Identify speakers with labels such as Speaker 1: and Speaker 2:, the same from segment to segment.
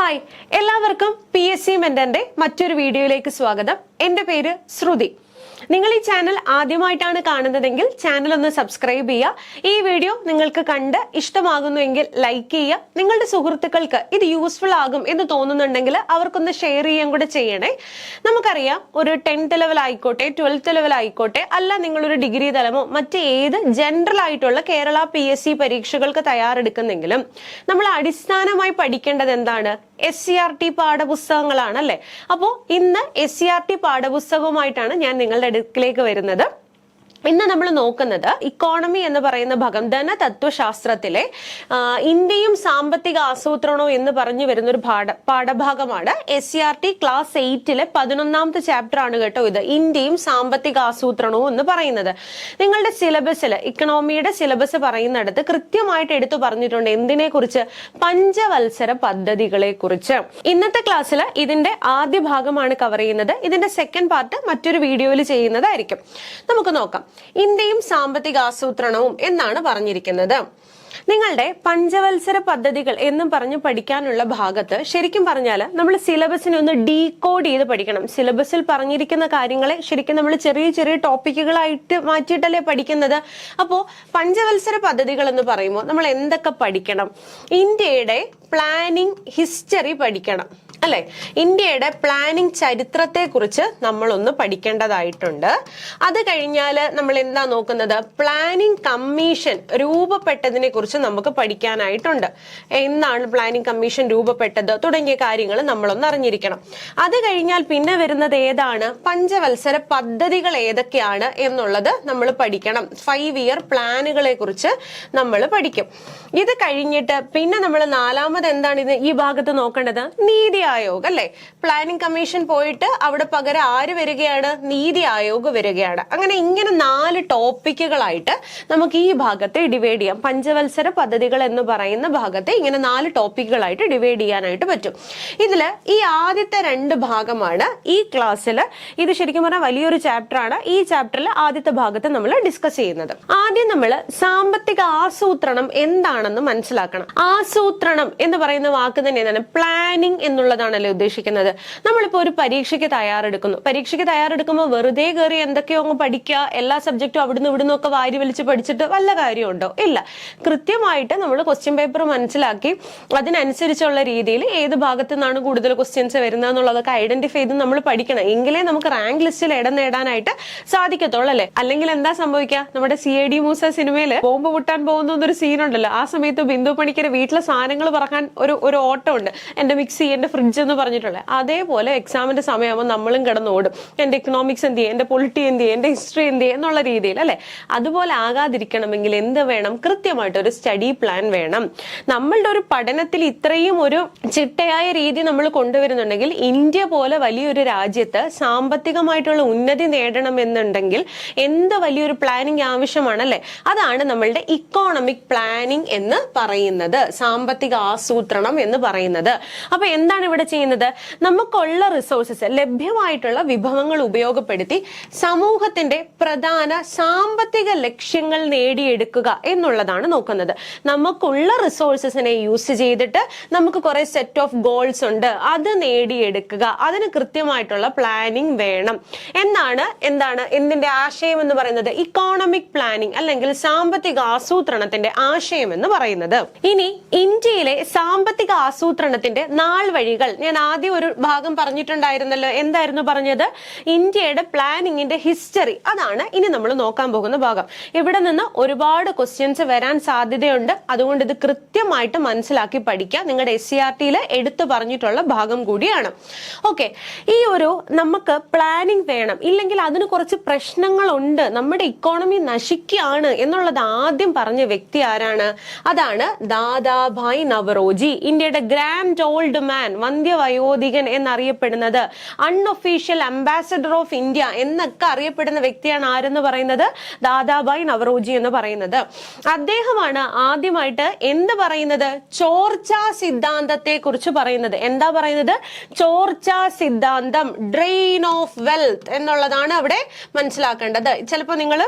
Speaker 1: Hi എല്ലാവർക്കും P S C മെന്റന്റെ മറ്റൊരു വീഡിയോയിലേക്ക് സ്വാഗതം. എന്റെ പേര് ശ്രുതി. നിങ്ങൾ ഈ ചാനൽ ആദ്യമായിട്ടാണ് കാണുന്നതെങ്കിൽ ചാനൽ ഒന്ന് സബ്സ്ക്രൈബ് ചെയ്യുക. ഈ വീഡിയോ നിങ്ങൾക്ക് കണ്ട് ഇഷ്ടമാകുന്നുവെങ്കിൽ ലൈക്ക് ചെയ്യുക. നിങ്ങളുടെ സുഹൃത്തുക്കൾക്ക് ഇത് യൂസ്ഫുൾ ആകും എന്ന് തോന്നുന്നുണ്ടെങ്കിൽ അവർക്കൊന്ന് ഷെയർ ചെയ്യാൻ കൂടെ ചെയ്യണേ. നമുക്കറിയാം ഒരു ടെൻത്ത് ലെവൽ ആയിക്കോട്ടെ ട്വൽത്ത് ലെവൽ ആയിക്കോട്ടെ അല്ല നിങ്ങളൊരു ഡിഗ്രി തലമോ മറ്റ് ഏത് ജനറൽ ആയിട്ടുള്ള കേരള പി എസ് സി പരീക്ഷകൾക്ക് തയ്യാറെടുക്കുന്നെങ്കിലും നമ്മൾ അടിസ്ഥാനമായി പഠിക്കേണ്ടത് എന്താണ്? എസ് സി ആർ ടി പാഠപുസ്തകങ്ങളാണ് അല്ലെ അപ്പോൾ ഇന്ന് എസ് സി ആർ ടി പാഠപുസ്തകവുമായിട്ടാണ് ഞാൻ നിങ്ങളുടെ അടുക്കിലേക്ക് വരുന്നത്. ഇന്ന് നമ്മൾ നോക്കുന്നത് ഇക്കോണമി എന്ന് പറയുന്ന ഭാഗം ധനതത്വശാസ്ത്രത്തിലെ ഇന്ത്യയും സാമ്പത്തിക ആസൂത്രണവും എന്ന് പറഞ്ഞു വരുന്ന ഒരു പാഠ പാഠഭാഗമാണ് S C R T class എയ്റ്റിലെ പതിനൊന്നാമത്തെ ചാപ്റ്റർ ആണ് കേട്ടോ ഇത്. ഇന്ത്യയും സാമ്പത്തിക ആസൂത്രണവും എന്ന് പറയുന്നത്. നിങ്ങളുടെ സിലബസിൽ ഇക്കണോമിയുടെ സിലബസ് പറയുന്നിടത്ത് കൃത്യമായിട്ട് എടുത്തു പറഞ്ഞിട്ടുണ്ട് എന്തിനെ കുറിച്ച് പഞ്ചവത്സര പദ്ധതികളെ കുറിച്ച് ഇന്നത്തെ ക്ലാസ്സിൽ ഇതിന്റെ ആദ്യ ഭാഗമാണ് കവർ ചെയ്യുന്നത്. ഇതിന്റെ സെക്കൻഡ് പാർട്ട് മറ്റൊരു വീഡിയോയിൽ ചെയ്യുന്നതായിരിക്കും. നമുക്ക് നോക്കാം. ഇന്ത്യയും സാമ്പത്തിക ആസൂത്രണവും എന്നാണ് പറഞ്ഞിരിക്കുന്നത്. നിങ്ങളുടെ പഞ്ചവത്സര പദ്ധതികൾ എന്നും പറഞ്ഞ് പഠിക്കാനുള്ള ഭാഗത്ത് ശരിക്കും പറഞ്ഞാൽ നമ്മൾ സിലബസിനെ ഒന്ന് ഡീകോഡ് ചെയ്ത് പഠിക്കണം. സിലബസിൽ പറഞ്ഞിരിക്കുന്ന കാര്യങ്ങളെ ശരിക്കും നമ്മൾ ചെറിയ ചെറിയ ടോപ്പിക്കുകളായിട്ട് മാറ്റിയിട്ടല്ലേ പഠിക്കുന്നത്. അപ്പോൾ പഞ്ചവത്സര പദ്ധതികൾ എന്ന് പറയുമ്പോൾ നമ്മൾ എന്തൊക്കെ പഠിക്കണം? ഇന്ത്യയുടെ പ്ലാനിംഗ് ഹിസ്റ്ററി പഠിക്കണം. അല്ലെ? ഇന്ത്യയുടെ പ്ലാനിംഗ് ചരിത്രത്തെ കുറിച്ച് നമ്മളൊന്ന് പഠിക്കേണ്ടതായിട്ടുണ്ട്. അത് കഴിഞ്ഞാൽ നമ്മൾ എന്താ നോക്കുന്നത്? പ്ലാനിംഗ് കമ്മീഷൻ രൂപപ്പെട്ടതിനെ കുറിച്ച് നമുക്ക് പഠിക്കാനായിട്ടുണ്ട്. എന്നാണ് പ്ലാനിംഗ് കമ്മീഷൻ രൂപപ്പെട്ടത്? തുടങ്ങിയ കാര്യങ്ങൾ നമ്മളൊന്ന് അറിഞ്ഞിരിക്കണം. അത് കഴിഞ്ഞാൽ പിന്നെ വരുന്നത് ഏതാണ്? പഞ്ചവത്സര പദ്ധതികൾ ഏതൊക്കെയാണ് എന്നുള്ളത് നമ്മൾ പഠിക്കണം. ഫൈവ് ഇയർ പ്ലാനുകളെ കുറിച്ച് നമ്മൾ പഠിക്കും. ഇത് കഴിഞ്ഞിട്ട് പിന്നെ നമ്മൾ നാലാമത് എന്താണ് ഇത് ഈ ഭാഗത്ത് നോക്കേണ്ടത്? നീതി ആയോഗ് അല്ലെ? പ്ലാനിംഗ് കമ്മീഷൻ പോയിട്ട് അവിടെ പകരം ആര് വരികയാണ്? നീതി ആയോഗ് വരികയാണ്. അങ്ങനെ ഇങ്ങനെ നാല് ടോപ്പിക്കുകളായിട്ട് നമുക്ക് ഈ ഭാഗത്തെ ഡിവൈഡ് ചെയ്യാം. പഞ്ചവത്സര പദ്ധതികൾ എന്ന് പറയുന്ന ഭാഗത്തെ ഇങ്ങനെ നാല് ടോപ്പിക്കുകളായിട്ട് ഡിവൈഡ് ചെയ്യാനായിട്ട് പറ്റും. ഇതിൽ ഈ ആദ്യത്തെ രണ്ട് ഭാഗമാണ് ഈ ക്ലാസ്സിൽ ഇത് ശരിക്കും പറഞ്ഞാൽ വലിയൊരു ചാപ്റ്റർ ആണ് ഈ ചാപ്റ്ററിൽ ആദ്യത്തെ ഭാഗത്ത് നമ്മൾ ഡിസ്കസ് ചെയ്യുന്നത്. ആദ്യം നമ്മൾ സാമ്പത്തിക ആസൂത്രണം എന്താണെന്ന് മനസ്സിലാക്കണം. ആസൂത്രണം എന്ന് പറയുന്ന വാക്ക് തന്നെ എന്താണ് പ്ലാനിങ് എന്നുള്ളതാണല്ലോ ഉദ്ദേശിക്കുന്നത്. നമ്മളിപ്പോ ഒരു പരീക്ഷയ്ക്ക് തയ്യാറെടുക്കുന്നു. പരീക്ഷയ്ക്ക് തയ്യാറെടുക്കുമ്പോൾ വെറുതെ കയറി എന്തൊക്കെയോ അങ്ങ് പഠിക്കുക എല്ലാ സബ്ജക്റ്റും അവിടുന്ന് ഇവിടുന്ന് ഒക്കെ വാരി വലിച്ച് പഠിച്ചിട്ട് വല്ല കാര്യമുണ്ടോ? ഇല്ല. കൃത്യമായിട്ട് നമ്മൾ ക്വസ്റ്റ്യൻ പേപ്പർ മനസ്സിലാക്കി അതിനനുസരിച്ചുള്ള രീതിയിൽ ഏത് ഭാഗത്തു നിന്നാണ് കൂടുതൽ ക്വസ്റ്റ്യൻസ് വരുന്നത് എന്നുള്ളതൊക്കെ ഐഡന്റിഫൈ ചെയ്ത് നമ്മൾ പഠിക്കണം. എങ്കിലേ നമുക്ക് റാങ്ക് ലിസ്റ്റിൽ ഇടം നേടാനായിട്ട് സാധിക്കത്തുള്ളൂ അല്ലേ? അല്ലെങ്കിൽ എന്താ സംഭവിക്കുക? നമ്മുടെ സി ഐ ഡി മൂസ സിനിമയിൽ ബോംബ് പൊട്ടാൻ പോകുന്ന ഒരു സീനുണ്ടല്ലോ ആ സമയത്ത് ബിന്ദു പണിക്കർ വീട്ടിലെ സാധനങ്ങൾ പറക്കാൻ ഒരു ഒരു ഓട്ടം ഉണ്ട് എന്റെ മിക്സി എന്റെ ഫ്രിഡ്ജ് എന്ന് പറഞ്ഞിട്ടുള്ളത്. അതേപോലെ എക്സാമിന്റെ സമയമാകുമ്പോൾ നമ്മളും കിടന്നോടും. എന്റെ എക്കണോമിക്സ് എന്ത് ചെയ്യും? എന്റെ പൊളിറ്റി എന്ത് ചെയ്യും? എന്റെ ഹിസ്റ്ററി എന്ത് ചെയ്യും? എന്നുള്ള രീതിയിൽ അല്ലെ? അതുപോലെ ആകാതിരിക്കണമെങ്കിൽ എന്ത് വേണം? കൃത്യമായിട്ട് ഒരു സ്റ്റഡി പ്ലാൻ വേണം. നമ്മളുടെ ഒരു പഠനത്തിൽ ഇത്രയും ഒരു ചിട്ടയായ രീതി നമ്മൾ കൊണ്ടുവരുന്നുണ്ടെങ്കിൽ ഇന്ത്യ പോലെ വലിയൊരു രാജ്യത്ത് സാമ്പത്തികമായിട്ടുള്ള ഉന്നതി നേടണമെന്നുണ്ടെങ്കിൽ എന്ത് വലിയൊരു പ്ലാനിങ് ആവശ്യമാണല്ലേ അതാണ് നമ്മളുടെ ഇക്കോണമിക് പ്ലാനിങ് എന്ന് പറയുന്നത്. സാമ്പത്തിക ആസൂത്രണം എന്ന് പറയുന്നത്. അപ്പൊ എന്താണ് ഇവിടെ ചെയ്യുന്നത്? നമുക്കുള്ള റിസോഴ്സസ് ലഭ്യമായിട്ടുള്ള വിഭവങ്ങൾ ഉപയോഗപ്പെടുത്തി സമൂഹത്തിന്റെ പ്രധാന സാമ്പത്തിക ലക്ഷ്യങ്ങൾ നേടിയെടുക്കുക എന്നുള്ളതാണ് നോക്കുന്നത്. നമുക്കുള്ള റിസോഴ്സസിനെ യൂസ് ചെയ്തിട്ട് നമുക്ക് കുറെ സെറ്റ് ഓഫ് ഗോൾസ് ഉണ്ട്. അത് നേടിയെടുക്കുക. അതിന് കൃത്യമായിട്ടുള്ള പ്ലാനിങ് വേണം. എന്നാണ് എന്താണ് എന്തിന്റെ ആശയം എന്ന് പറയുന്നത്? ഇക്കോണമിക് പ്ലാനിങ് അല്ലെങ്കിൽ സാമ്പത്തിക ആസൂത്രണത്തിന്റെ ആശയം എന്ന് പറയുന്നത്. ഇനി ഇന്ത്യയിലെ സാമ്പത്തിക ആസൂത്രണത്തിന്റെ നാൾ വഴികൾ ഞാൻ ആദ്യം ഒരു ഭാഗം പറഞ്ഞിട്ടുണ്ടായിരുന്നല്ലോ. എന്തായിരുന്നു പറഞ്ഞത്? ഇന്ത്യയുടെ പ്ലാനിങ്ങിന്റെ ഹിസ്റ്ററി. അതാണ് ഇനി നമ്മൾ നോക്കാൻ പോകുന്ന ഭാഗം. ഇവിടെ നിന്ന് ഒരുപാട് ക്വസ്റ്റ്യൻസ് വരാൻ സാധ്യതയുണ്ട്. അതുകൊണ്ട് ഇത് കൃത്യമായിട്ട് മനസ്സിലാക്കി പഠിക്കുക നിങ്ങളുടെ എസ് സി ആർ ടിയിൽ എടുത്തു പറഞ്ഞിട്ടുള്ള ഭാഗം കൂടിയാണ്. ഓക്കെ ഈ ഒരു നമുക്ക് പ്ലാനിങ് വേണം. ഇല്ലെങ്കിൽ അതിന് കുറച്ച് പ്രശ്നങ്ങളുണ്ട്. നമ്മുടെ ഇക്കോണമി നശിക്കുകയാണ് എന്നുള്ളത് ആദ്യം പറഞ്ഞ വ്യക്തി ആരാണ്? അതാണ് ദാദാഭായ് നവറോജി. ഇന്ത്യയുടെ ഗ്രാൻഡ് ഓൾഡ് മാൻ വന്ധ്യവയോധികൻ എന്നറിയപ്പെടുന്നത്. അൺഒഫീഷ്യൽ അംബാസഡർ ഓഫ് ഇന്ത്യ എന്നൊക്കെ അറിയപ്പെടുന്ന വ്യക്തിയാണ് ആരെന്ന് പറയുന്നത്? ദാദാബായ് നവറോജി എന്ന് പറയുന്നത്. അദ്ദേഹമാണ് ആദ്യമായിട്ട് എന്ത് പറയുന്നത്? ചോർച്ചാ സിദ്ധാന്തത്തെ കുറിച്ച് പറയുന്നത്. എന്താ പറയുന്നത്? ചോർച്ചാ സിദ്ധാന്തം ഡ്രെയിൻ ഓഫ് വെൽത്ത് എന്നുള്ളതാണ് അവിടെ മനസ്സിലാക്കേണ്ടത്. ചിലപ്പോൾ നിങ്ങൾ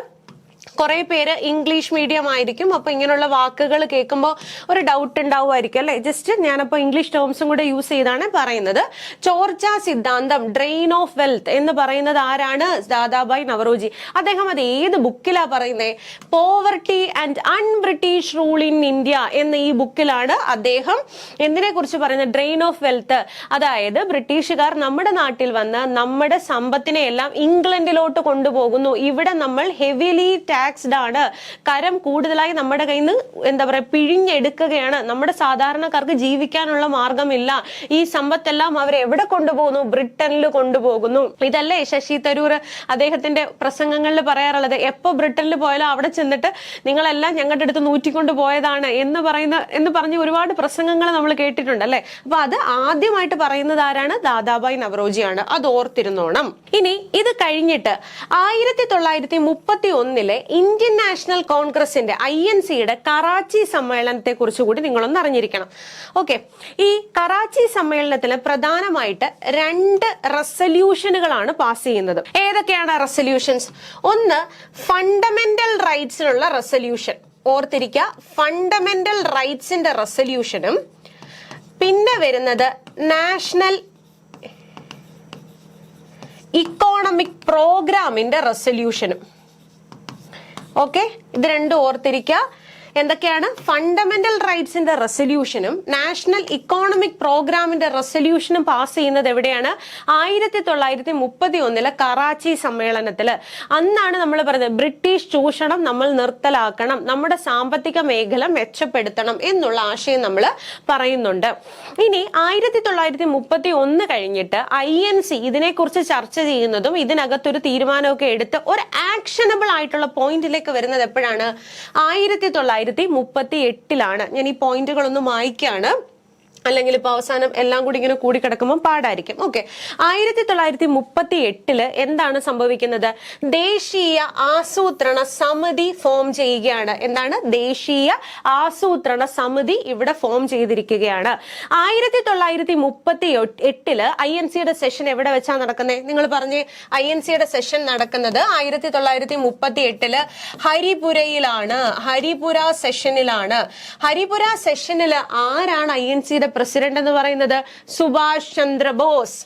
Speaker 1: കുറെ പേര് ഇംഗ്ലീഷ് മീഡിയം ആയിരിക്കും. അപ്പൊ ഇങ്ങനെയുള്ള വാക്കുകൾ കേൾക്കുമ്പോൾ ഒരു ഡൗട്ട് ഉണ്ടാവുമായിരിക്കും അല്ലെ? ജസ്റ്റ് ഞാനപ്പോ ഇംഗ്ലീഷ് ടേംസും കൂടെ യൂസ് ചെയ്താണ് പറയുന്നത്. ചോർച്ച സിദ്ധാന്തം ഡ്രെയിൻ ഓഫ് വെൽത്ത് എന്ന് പറയുന്നത് ആരാണ്? ദാദാബായ് നവറോജി. അദ്ദേഹം അത് ഏത് ബുക്കിലാ പറയുന്നത് poverty and un British rule in India എന്ന ഈ ബുക്കിലാണ് അദ്ദേഹം എന്തിനെ കുറിച്ച് പറയുന്നത്? ഡ്രെയിൻ ഓഫ് വെൽത്ത് അതായത് ബ്രിട്ടീഷുകാർ നമ്മുടെ നാട്ടിൽ വന്ന് നമ്മുടെ സമ്പത്തിനെ എല്ലാം ഇംഗ്ലണ്ടിലോട്ട് കൊണ്ടുപോകുന്നു. ഇവിടെ നമ്മൾ ഹെവിലി ടാക്സ്ഡ് ആണ്. കരം കൂടുതലായി നമ്മുടെ കയ്യിൽ നിന്ന് എന്താ പറയുക പിഴിഞ്ഞെടുക്കുകയാണ്. നമ്മുടെ സാധാരണക്കാർക്ക് ജീവിക്കാനുള്ള മാർഗമില്ല. ഈ സമ്പത്തെല്ലാം അവർ എവിടെ കൊണ്ടുപോകുന്നു? ബ്രിട്ടനിൽ കൊണ്ടുപോകുന്നു. ഇതല്ലേ ശശി തരൂർ അദ്ദേഹത്തിന്റെ പ്രസംഗങ്ങളിൽ പറയാറുള്ളത്. എപ്പോ ബ്രിട്ടനിൽ പോയാലും അവിടെ ചെന്നിട്ട് നിങ്ങളെല്ലാം ഞങ്ങളുടെ അടുത്ത് നൂറ്റിക്കൊണ്ട് പോയതാണ് എന്ന് പറയുന്ന എന്ന് പറഞ്ഞ് ഒരുപാട് പ്രസംഗങ്ങൾ നമ്മൾ കേട്ടിട്ടുണ്ട് അല്ലെ? അപ്പൊ അത് ആദ്യമായിട്ട് പറയുന്നത് ആരാണ്? ദാദാബായ് നവറോജിയാണ്. അത് ഓർത്തിരുന്നോണം ഇനി ഇത് കഴിഞ്ഞിട്ട് ആയിരത്തി തൊള്ളായിരത്തി മുപ്പത്തി ഒന്നിലെ ഇന്ത്യൻ നാഷണൽ കോൺഗ്രസിന്റെ ഐ എൻ സിയുടെ കറാച്ചി സമ്മേളനത്തെ കുറിച്ച് കൂടി നിങ്ങളൊന്ന് അറിഞ്ഞിരിക്കണം. ഓക്കെ. ഈ കറാച്ചി സമ്മേളനത്തിൽ പ്രധാനമായിട്ട് രണ്ട് റെസല്യൂഷനുകളാണ് പാസ് ചെയ്യുന്നത്. ഏതൊക്കെയാണ് റെസല്യൂഷൻസ്? ഒന്ന് ഫണ്ടമെന്റൽ റൈറ്റ്സിനുള്ള റെസല്യൂഷൻ. ഓർത്തിരിക്കുക ഫണ്ടമെന്റൽ റൈറ്റ്സിന്റെ റെസല്യൂഷനും പിന്നെ വരുന്നത് നാഷണൽ ഇക്കോണമിക് പ്രോഗ്രാമിന്റെ റെസൊല്യൂഷനും. ഓക്കെ ഇത് രണ്ടും ഓർത്തിരിക്കുക എന്തൊക്കെയാണ്? ഫണ്ടമെന്റൽ റൈറ്റ്സിന്റെ റെസൊല്യൂഷനും നാഷണൽ ഇക്കോണമിക് പ്രോഗ്രാമിന്റെ റെസൊല്യൂഷനും പാസ് ചെയ്യുന്നത് എവിടെയാണ്? ആയിരത്തി തൊള്ളായിരത്തി മുപ്പത്തി ഒന്നിലെ കറാച്ചി സമ്മേളനത്തിൽ അന്നാണ് നമ്മൾ പറഞ്ഞത് ബ്രിട്ടീഷ് ചൂഷണം നമ്മൾ നിർത്തലാക്കണം നമ്മുടെ സാമ്പത്തിക മേഖല മെച്ചപ്പെടുത്തണം എന്നുള്ള ആശയം നമ്മൾ പറയുന്നുണ്ട്. ഇനി ആയിരത്തി തൊള്ളായിരത്തി മുപ്പത്തി ഒന്ന് കഴിഞ്ഞിട്ട് ഐ എൻ സി ഇതിനെക്കുറിച്ച് ചർച്ച ചെയ്യുന്നതും ഇതിനകത്തൊരു തീരുമാനമൊക്കെ എടുത്ത് ഒരു ആക്ഷനബിൾ ആയിട്ടുള്ള പോയിന്റിലേക്ക് വരുന്നത് എപ്പോഴാണ്? ആയിരത്തി തൊള്ളായിരത്തി മുപ്പത്തി എട്ടിലാണ് ഞാൻ ഈ പോയിന്റുകളൊന്ന് വായിക്കാണ് അല്ലെങ്കിൽ ഇപ്പൊ അവസാനം എല്ലാം കൂടി ഇങ്ങനെ കൂടി കിടക്കുമ്പോൾ പാടായിരിക്കും. ഓക്കെ ആയിരത്തി തൊള്ളായിരത്തി മുപ്പത്തി എട്ടിൽ എന്താണ് സംഭവിക്കുന്നത്? ദേശീയ ആസൂത്രണ സമിതി ഫോം ചെയ്യുകയാണ്. എന്താണ്? ദേശീയ ആസൂത്രണ സമിതി ഇവിടെ ഫോം ചെയ്തിരിക്കുകയാണ്. ആയിരത്തി തൊള്ളായിരത്തി മുപ്പത്തി എട്ടിൽ ഐ എൻ സിയുടെ സെഷൻ എവിടെ വെച്ചാ നടക്കുന്നത് നിങ്ങൾ പറഞ്ഞ് ഐ എൻ സിയുടെ സെഷൻ നടക്കുന്നത് ആയിരത്തി തൊള്ളായിരത്തി മുപ്പത്തി എട്ടിൽ ഹരിപുരയിലാണ് ഹരിപുര സെഷനിലാണ് ഹരിപുര സെഷനിൽ ആരാണ് ഐ എൻ സിയുടെ പ്രസിഡന്റ് എന്ന് പറയുന്നത് സുഭാഷ് ചന്ദ്രബോസ്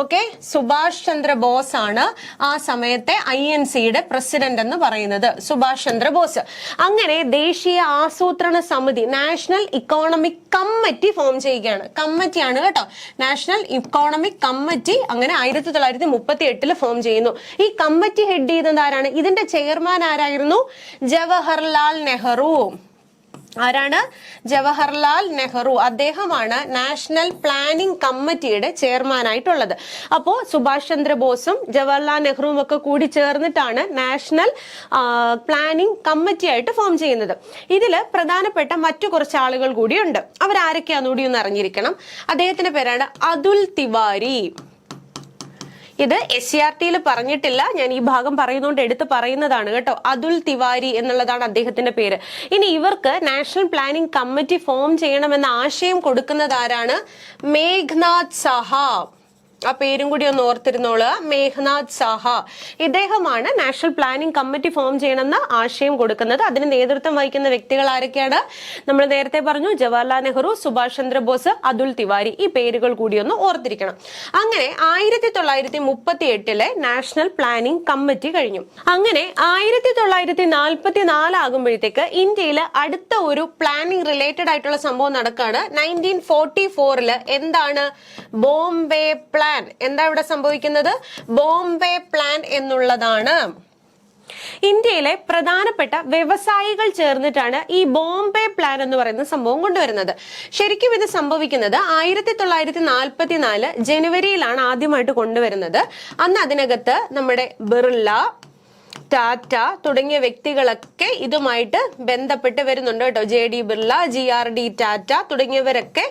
Speaker 1: ഓക്കെ? സുഭാഷ് ചന്ദ്ര ബോസ് ആണ് ആ സമയത്തെ ഐ എൻ സിയുടെ പ്രസിഡന്റ് എന്ന് പറയുന്നത്. സുഭാഷ് ചന്ദ്ര ബോസ്. അങ്ങനെ ദേശീയ ആസൂത്രണ സമിതി നാഷണൽ ഇക്കോണമിക് കമ്മിറ്റി ഫോം ചെയ്യുകയാണ്. കമ്മിറ്റിയാണ് കേട്ടോ. നാഷണൽ ഇക്കോണമിക് കമ്മിറ്റി അങ്ങനെ ആയിരത്തി തൊള്ളായിരത്തി മുപ്പത്തി എട്ടിൽ ഫോം ചെയ്യുന്നു. ഈ കമ്മിറ്റി ഹെഡ് ചെയ്യുന്നത് ആരാണ്? ഇതിന്റെ ചെയർമാൻ ആരായിരുന്നു? ജവഹർലാൽ നെഹ്റു. ആരാണ്? ജവഹർലാൽ നെഹ്റു. അദ്ദേഹമാണ് നാഷണൽ പ്ലാനിംഗ് കമ്മിറ്റിയുടെ ചെയർമാനായിട്ടുള്ളത്. അപ്പോൾ സുഭാഷ് ചന്ദ്രബോസും ജവഹർലാൽ നെഹ്റുവും ഒക്കെ കൂടി ചേർന്നിട്ടാണ് നാഷണൽ പ്ലാനിംഗ് കമ്മിറ്റി ആയിട്ട് ഫോം ചെയ്യുന്നത്. ഇതിൽ പ്രധാനപ്പെട്ട മറ്റു കുറച്ച് ആളുകൾ കൂടിയുണ്ട് അവരാരൊക്കെയാണെന്നുകൂടി ഒന്ന് അറിഞ്ഞിരിക്കണം. അദ്ദേഹത്തിന്റെ പേരാണ് അതുൽ തിവാരി. ഇത് എസ് സി ആർ ടിയിൽ പറഞ്ഞിട്ടില്ല. ഞാൻ ഈ ഭാഗം പറയുന്നതുകൊണ്ട് എടുത്ത് പറയുന്നതാണ് കേട്ടോ. അതുൽ തിവാരി എന്നുള്ളതാണ് അദ്ദേഹത്തിന്റെ പേര്. ഇനി ഇവർക്ക് നാഷണൽ പ്ലാനിംഗ് കമ്മിറ്റി ഫോം ചെയ്യണമെന്ന ആശയം കൊടുക്കുന്നത് ആരാണ് മേഘ്നാഥ് സഹ. ആ പേരും കൂടി ഒന്ന് ഓർത്തിരുന്നോൾ. മേഘ്നാഥ് സാഹ. ഇദ്ദേഹമാണ് നാഷണൽ പ്ലാനിംഗ് കമ്മിറ്റി ഫോം ചെയ്യണമെന്ന് ആശയം കൊടുക്കുന്നത്. അതിന് നേതൃത്വം വഹിക്കുന്ന വ്യക്തികൾ ആരൊക്കെയാണ്? നമ്മൾ നേരത്തെ പറഞ്ഞു ജവഹർലാൽ നെഹ്റു സുഭാഷ് ചന്ദ്രബോസ് അതുൽ തിവാരി. ഈ പേരുകൾ കൂടി ഒന്ന് ഓർത്തിരിക്കണം. അങ്ങനെ ആയിരത്തി തൊള്ളായിരത്തി മുപ്പത്തി എട്ടിലെ നാഷണൽ പ്ലാനിംഗ് കമ്മിറ്റി കഴിഞ്ഞു. അങ്ങനെ ആയിരത്തി തൊള്ളായിരത്തി നാൽപ്പത്തി നാലാകുമ്പോഴത്തേക്ക് ഇന്ത്യയിൽ അടുത്ത ഒരു പ്ലാനിംഗ് റിലേറ്റഡ് ആയിട്ടുള്ള സംഭവം നടക്കുകയാണ് നയന്റീൻ ഫോർട്ടി ഫോറിൽ എന്താണ്? ബോംബെ പ്ലാൻ എന്താ ഇവിടെ സംഭവിക്കുന്നത്? ബോംബെ പ്ലാൻ എന്നുള്ളതാണ്. ഇന്ത്യയിലെ പ്രധാനപ്പെട്ട വ്യവസായികൾ ചേർന്നിട്ടാണ് ഈ ബോംബെ പ്ലാൻ എന്ന് പറയുന്ന സംഭവം കൊണ്ടുവരുന്നത്. ശരിക്കും ഇത് സംഭവിക്കുന്നത് ആയിരത്തി തൊള്ളായിരത്തി നാൽപ്പത്തി നാല് ജനുവരിയിലാണ് ആദ്യമായിട്ട് കൊണ്ടുവരുന്നത്. അന്ന് അതിനകത്ത് നമ്മുടെ ബിർള ടാറ്റ തുടങ്ങിയ വ്യക്തികളൊക്കെ ഇതുമായിട്ട് ബന്ധപ്പെട്ട് വരുന്നുണ്ട് കേട്ടോ. J D Birla G R D Tata തുടങ്ങിയവരൊക്കെ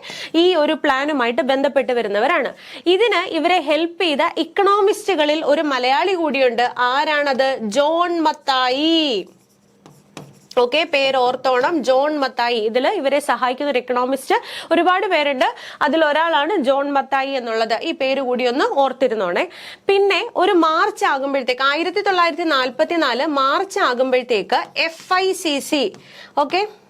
Speaker 1: ഈ ഒരു പ്ലാനുമായിട്ട് ബന്ധപ്പെട്ട് വരുന്നവരാണ്. ഇതിന് ഇവരെ ഹെൽപ്പ് ചെയ്ത ഇക്കണോമിസ്റ്റുകളിൽ ഒരു മലയാളി കൂടിയുണ്ട്. ആരാണത്? ജോൺ മത്തായി. ഓക്കെ പേര് ഓർത്തോണം ജോൺ മത്തായി. ഇതിൽ ഇവരെ സഹായിക്കുന്ന ഒരു എക്കണോമിസ്റ്റ് ഒരുപാട് പേരുണ്ട്. അതിൽ ഒരാളാണ് ജോൺ മത്തായി എന്നുള്ളത്. ഈ പേര് കൂടി ഒന്ന് ഓർത്തിരുന്നോണേ. പിന്നെ ഒരു മാർച്ച് ആകുമ്പോഴത്തേക്ക് ആയിരത്തി തൊള്ളായിരത്തി നാൽപ്പത്തി നാല് മാർച്ച് ആകുമ്പോഴത്തേക്ക് F I C C okay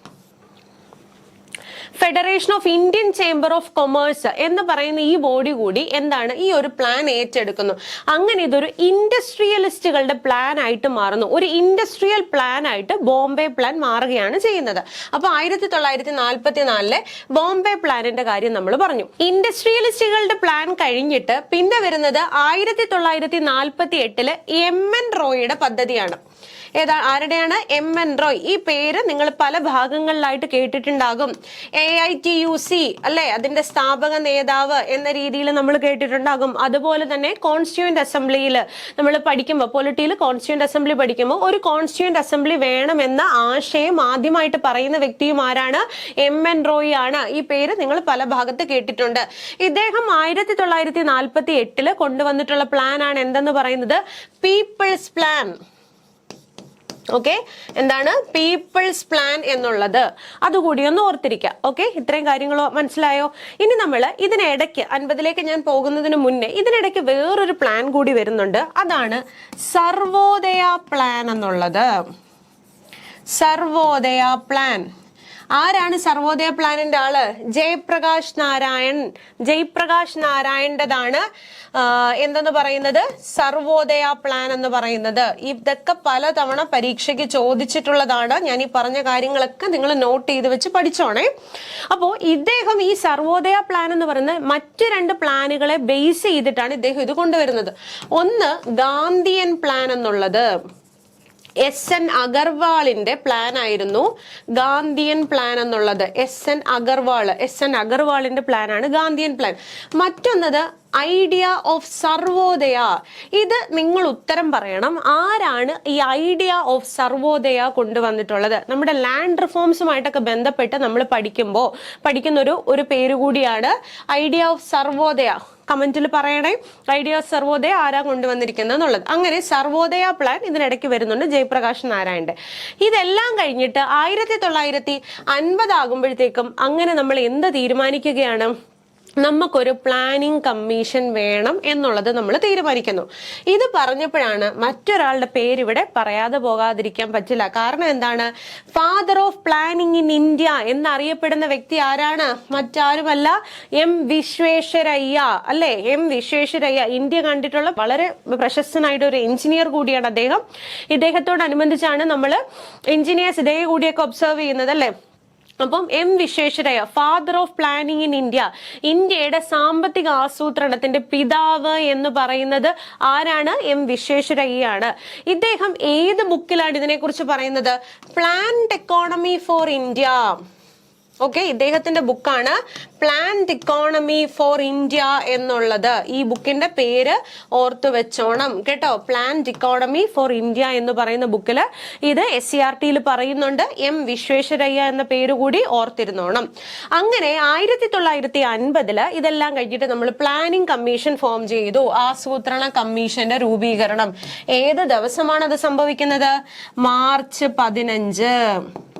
Speaker 1: Federation of Indian Chamber of Commerce എന്ന് പറയുന്ന ഈ ബോഡി കൂടി എന്താണ് ഈ ഒരു പ്ലാൻ ഏറ്റെടുക്കുന്നു. അങ്ങനെ ഇതൊരു ഇൻഡസ്ട്രിയലിസ്റ്റുകളുടെ പ്ലാൻ ആയിട്ട് മാറുന്നു. ഒരു ഇൻഡസ്ട്രിയൽ പ്ലാൻ ആയിട്ട് ബോംബെ പ്ലാൻ മാറുകയാണ് ചെയ്യുന്നത്. അപ്പൊ ആയിരത്തി തൊള്ളായിരത്തി നാൽപ്പത്തി നാലിലെ ബോംബെ പ്ലാനിന്റെ കാര്യം നമ്മൾ പറഞ്ഞു. ഇൻഡസ്ട്രിയലിസ്റ്റുകളുടെ പ്ലാൻ കഴിഞ്ഞിട്ട് പിന്നെ വരുന്നത് ആയിരത്തി തൊള്ളായിരത്തി നാൽപ്പത്തി എട്ടിൽ എം എൻ റോയുടെ പദ്ധതിയാണ്. ഏതാ ആരുടെയാണ്? M N Roy. ഈ പേര് നിങ്ങൾ പല ഭാഗങ്ങളിലായിട്ട് കേട്ടിട്ടുണ്ടാകും. A I T U C അല്ലെ? അതിന്റെ സ്ഥാപക നേതാവ് എന്ന രീതിയിൽ നമ്മൾ കേട്ടിട്ടുണ്ടാകും. അതുപോലെ തന്നെ കോൺസ്റ്റിറ്റ്യൂന്റ് അസംബ്ലിയിൽ നമ്മൾ പഠിക്കുമ്പോൾ പൊളിറ്റിയിൽ കോൺസ്റ്റിറ്റ്യൂന്റ് അസംബ്ലി പഠിക്കുമ്പോൾ ഒരു കോൺസ്റ്റിറ്റ്യൂന്റ് അസംബ്ലി വേണമെന്ന ആശയം ആദ്യമായിട്ട് പറയുന്ന വ്യക്തിയും ആരാണ്? എം എൻ റോയ് ആണ്. ഈ പേര് നിങ്ങൾ പല ഭാഗത്ത് കേട്ടിട്ടുണ്ട്. ഇദ്ദേഹം ആയിരത്തി തൊള്ളായിരത്തി നാൽപ്പത്തി എട്ടിൽ കൊണ്ടുവന്നിട്ടുള്ള പ്ലാൻ ആണ് എന്തെന്ന് പറയുന്നത്? പീപ്പിൾസ് പ്ലാൻ ഓക്കെ എന്താണ്? പീപ്പിൾസ് പ്ലാൻ എന്നുള്ളത്. അതുകൂടി ഒന്ന് ഓർത്തിരിക്കുക ഓക്കെ ഇത്രയും കാര്യങ്ങളോ മനസ്സിലായോ? ഇനി നമ്മൾ ഇതിനിടയ്ക്ക് അൻപതിലേക്ക് ഞാൻ പോകുന്നതിന് മുന്നേ ഇതിനിടയ്ക്ക് വേറൊരു പ്ലാൻ കൂടി വരുന്നുണ്ട്. അതാണ് സർവോദയ പ്ലാൻ എന്നുള്ളത്. സർവോദയ പ്ലാൻ ആരാണ് സർവോദയ പ്ലാനിന്റെ ആൾ? ജയപ്രകാശ് നാരായൺ. ജയപ്രകാശ് നാരായണന്റേതാണ് എന്തെന്ന് പറയുന്നത്? സർവോദയ പ്ലാൻ എന്ന് പറയുന്നത്. ഇതൊക്കെ പലതവണ പരീക്ഷയ്ക്ക് ചോദിച്ചിട്ടുള്ളതാണ്. ഞാൻ ഈ പറഞ്ഞ കാര്യങ്ങളൊക്കെ നിങ്ങൾ നോട്ട് ചെയ്ത് വെച്ച് പഠിച്ചോണേ. അപ്പോൾ ഇദ്ദേഹം ഈ സർവോദയ പ്ലാൻ എന്ന് പറയുന്നത് മറ്റു രണ്ട് പ്ലാനുകളെ ബേസ് ചെയ്തിട്ടാണ് ഇദ്ദേഹം ഇത് കൊണ്ടുവരുന്നത്. ഒന്ന് ഗാന്ധിയൻ പ്ലാൻ എന്നുള്ളത്. എസ് എൻ അഗർവാളിന്റെ പ്ലാൻ ആയിരുന്നു ഗാന്ധിയൻ പ്ലാൻ എന്നുള്ളത്. S N Agarwal S N അഗർവാളിന്റെ plan ആണ് ഗാന്ധിയൻ പ്ലാൻ മറ്റൊന്നത് ഐഡിയ ഓഫ് സർവോദയ. ഇത് നിങ്ങൾ ഉത്തരം പറയണം. ആരാണ് ഈ ഐഡിയ ഓഫ് സർവോദയ കൊണ്ടുവന്നിട്ടുള്ളത്? നമ്മുടെ ലാൻഡ് റിഫോംസുമായിട്ടൊക്കെ ബന്ധപ്പെട്ട് നമ്മൾ പഠിക്കുമ്പോൾ പഠിക്കുന്ന ഒരു ഒരു പേര് കൂടിയാണ് ഐഡിയ ഓഫ് സർവോദയ. കമന്റിൽ പറയണേ ഐഡിയ ഓഫ് സർവോദയ ആരാ കൊണ്ടുവന്നിരിക്കുന്നത് എന്നുള്ളത്. അങ്ങനെ സർവോദയ പ്ലാൻ ഇതിനിടയ്ക്ക് വരുന്നുണ്ട് ജയപ്രകാശ് നാരായണന്റെ ഇതെല്ലാം കഴിഞ്ഞിട്ട് ആയിരത്തി തൊള്ളായിരത്തി അൻപതാകുമ്പോഴത്തേക്കും അങ്ങനെ നമ്മൾ എന്ത് തീരുമാനിക്കുകയാണ്? നമുക്കൊരു പ്ലാനിംഗ് കമ്മീഷൻ വേണം എന്നുള്ളത് നമ്മൾ തീരുമാനിക്കുന്നു. ഇത് പറഞ്ഞപ്പോഴാണ് മറ്റൊരാളുടെ പേര് ഇവിടെ പറയാതെ പോകാതിരിക്കാൻ പറ്റില്ല. കാരണം എന്താണ്? Father of planning in India എന്നറിയപ്പെടുന്ന വ്യക്തി ആരാണ്? മറ്റാരുമല്ല എം വിശ്വേശ്വരയ്യ. അല്ലെ? എം വിശ്വേശ്വരയ്യ. ഇന്ത്യ കണ്ടിട്ടുള്ള വളരെ പ്രശസ്തനായിട്ട് ഒരു എഞ്ചിനീയർ കൂടിയാണ് അദ്ദേഹം. ഇദ്ദേഹത്തോടനുബന്ധിച്ചാണ് നമ്മൾ എഞ്ചിനീയേഴ്സ് ഇതേ കൂടിയൊക്കെ ഒബ്സർവ് ചെയ്യുന്നത് അല്ലേ? അപ്പം M Visvesvaraya father of planning in India ഇന്ത്യയുടെ സാമ്പത്തിക ആസൂത്രണത്തിന്റെ പിതാവ് എന്ന് പറയുന്നത് ആരാണ്? എം വിശ്വേശ്വരയ്യാണ് ഇദ്ദേഹം ഏത് ബുക്കിലാണ് ഇതിനെക്കുറിച്ച് പറയുന്നത്? Planned economy for India okay ഇദ്ദേഹത്തിന്റെ ബുക്കാണ് പ്ലാൻഡ് ഇക്കോണമി ഫോർ ഇന്ത്യ എന്നുള്ളത്. ഈ ബുക്കിന്റെ പേര് ഓർത്തു വെച്ചോണം. കേട്ടോ പ്ലാൻഡ് ഇക്കോണമി ഫോർ ഇന്ത്യ എന്ന് പറയുന്ന ബുക്കിൽ ഇത് എസ് സി ആർ ടിയിൽ പറയുന്നുണ്ട്. എം വിശ്വേശ്വരയ്യ എന്ന പേര് കൂടി ഓർത്തിരുന്നോണം. അങ്ങനെ ആയിരത്തി തൊള്ളായിരത്തി അൻപതിൽ ഇതെല്ലാം കഴിഞ്ഞിട്ട് നമ്മൾ പ്ലാനിംഗ് കമ്മീഷൻ ഫോം ചെയ്തു. ആസൂത്രണ കമ്മീഷന്റെ രൂപീകരണം. ഏത് ദിവസമാണ് അത് സംഭവിക്കുന്നത്? മാർച്ച് പതിനഞ്ച്.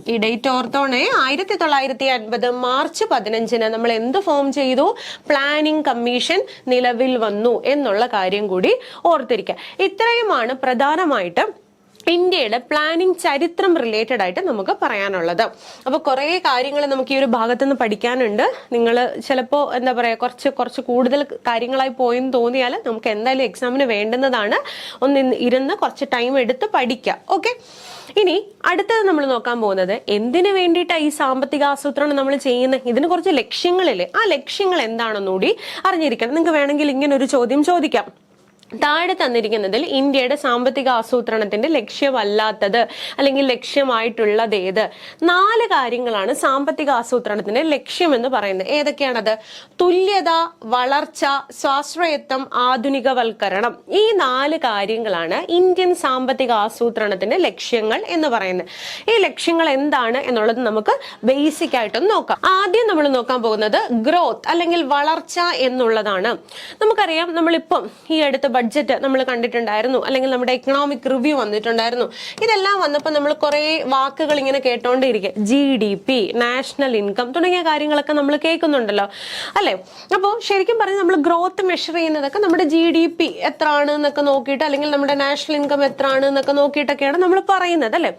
Speaker 1: ഈ ഡേറ്റ് ഓർത്തോണേ ആയിരത്തി തൊള്ളായിരത്തി അൻപത് മാർച്ച് പതിനഞ്ചിന് നമ്മൾ എന്ത് ഫോം ചെയ്തു? പ്ലാനിംഗ് കമ്മീഷൻ നിലവിൽ വന്നു എന്നുള്ള കാര്യം കൂടി ഓർത്തിരിക്കുക ഇത്രയുമാണ് പ്രധാനമായിട്ട് ഇന്ത്യയുടെ പ്ലാനിംഗ് ചരിത്രം റിലേറ്റഡ് ആയിട്ട് നമുക്ക് പറയാനുള്ളത്. അപ്പൊ കുറേ കാര്യങ്ങൾ നമുക്ക് ഈ ഒരു ഭാഗത്ത് നിന്ന് പഠിക്കാനുണ്ട്. നിങ്ങൾ ചിലപ്പോൾ എന്താ പറയാ കുറച്ച് കുറച്ച് കൂടുതൽ കാര്യങ്ങളായി പോയെന്ന് തോന്നിയാൽ നമുക്ക് എന്തായാലും എക്സാമിന് വേണ്ടുന്നതാണ്. ഒന്ന് ഇരുന്ന് കുറച്ച് ടൈം എടുത്ത് പഠിക്കാം. ഓക്കെ ഇനി അടുത്തത് നമ്മൾ നോക്കാൻ പോകുന്നത് എന്തിനു വേണ്ടിയിട്ടാണ് ഈ സാമ്പത്തിക ആസൂത്രണം നമ്മൾ ചെയ്യുന്നത് ഇതിന് കുറച്ച് ലക്ഷ്യങ്ങളില്ലേ ആ ലക്ഷ്യങ്ങൾ എന്താണെന്നുകൂടി അറിഞ്ഞിരിക്കണം. നിങ്ങൾക്ക് വേണമെങ്കിൽ ഇങ്ങനെ ഒരു ചോദ്യം ചോദിക്കാം. താഴെ തന്നിരിക്കുന്നതിൽ ഇന്ത്യയുടെ സാമ്പത്തിക ആസൂത്രണത്തിന്റെ ലക്ഷ്യമല്ലാത്തത് അല്ലെങ്കിൽ ലക്ഷ്യമായിട്ടുള്ളത് ഏത്? നാല് കാര്യങ്ങളാണ് സാമ്പത്തിക ആസൂത്രണത്തിന്റെ ലക്ഷ്യമെന്ന് പറയുന്നത്. ഏതൊക്കെയാണത്? തുല്യത വളർച്ച സ്വാശ്രയത്വം ആധുനികവൽക്കരണം. ഈ നാല് കാര്യങ്ങളാണ് ഇന്ത്യൻ സാമ്പത്തിക ആസൂത്രണത്തിന്റെ ലക്ഷ്യങ്ങൾ എന്ന് പറയുന്നത്. ഈ ലക്ഷ്യങ്ങൾ എന്താണ് എന്നുള്ളത് നമുക്ക് ബേസിക് ആയിട്ടൊന്ന് നോക്കാം. ആദ്യം നമ്മൾ നോക്കാൻ പോകുന്നത് ഗ്രോത്ത് അല്ലെങ്കിൽ വളർച്ച എന്നുള്ളതാണ്. നമുക്കറിയാം നമ്മളിപ്പം ഈ അടുത്ത ബഡ്ജറ്റ് നമ്മൾ കണ്ടിട്ടുണ്ടായിരുന്നു. അല്ലെങ്കിൽ നമ്മുടെ എക്കണോമിക് റിവ്യൂ വന്നിട്ടുണ്ടായിരുന്നു. ഇതെല്ലാം വന്നപ്പോൾ നമ്മൾ കുറേ വാക്കുകൾ ഇങ്ങനെ കേട്ടോണ്ടിരിക്കുക G D P national income തുടങ്ങിയ കാര്യങ്ങളൊക്കെ നമ്മൾ കേൾക്കുന്നുണ്ടല്ലോ. അല്ലേ? അപ്പോൾ ശരിക്കും പറഞ്ഞാൽ നമ്മൾ ഗ്രോത്ത് മെഷർ ചെയ്യുന്നതൊക്കെ നമ്മുടെ ജി ഡി പി എത്ര ആണ് എന്നൊക്കെ നോക്കിയിട്ട് അല്ലെങ്കിൽ നമ്മുടെ നാഷണൽ ഇൻകം എത്ര ആണ് എന്നൊക്കെ നോക്കിയിട്ടൊക്കെയാണ് നമ്മൾ പറയുന്നത് അല്ലേ?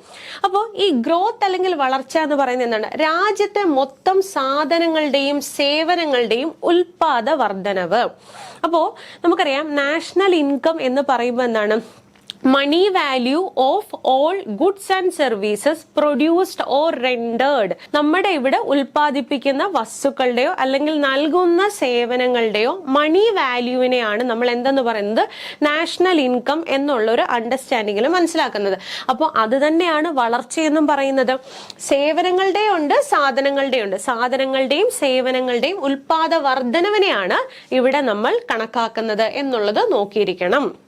Speaker 1: അപ്പോൾ ഈ ഗ്രോത്ത് അല്ലെങ്കിൽ വളർച്ച എന്ന് പറയുന്നത് എന്താണ്? രാജ്യത്തെ മൊത്തം സാധനങ്ങളുടെയും സേവനങ്ങളുടെയും ഉൽപാദ വർധനവ് അപ്പോൾ നമുക്കറിയാം നാഷണൽ ഇൻകം എന്ന് പറയുമ്പോൾ എന്താണ്? Money value of all goods and services produced or rendered നമ്മുടെ ഇവിടെ ഉൽപ്പാദിപ്പിക്കുന്ന വസ്തുക്കളുടെയോ അല്ലെങ്കിൽ നൽകുന്ന സേവനങ്ങളുടെയോ മണി വാല്യൂവിനെയാണ് നമ്മൾ എന്തെന്ന് പറയുന്നത്? നാഷണൽ ഇൻകം എന്നുള്ള ഒരു അണ്ടർസ്റ്റാൻഡിങ്ങിൽ മനസ്സിലാക്കുന്നത്. അപ്പോൾ അത് തന്നെയാണ് വളർച്ചയെന്നും പറയുന്നത്. സേവനങ്ങളുടെ ഉണ്ട് സാധനങ്ങളുടെ ഉണ്ട്. സാധനങ്ങളുടെയും സേവനങ്ങളുടെയും ഉൽപാദ വർധനവിനെയാണ് ഇവിടെ നമ്മൾ കണക്കാക്കുന്നത് എന്നുള്ളത് നോക്കിയിരിക്കണം.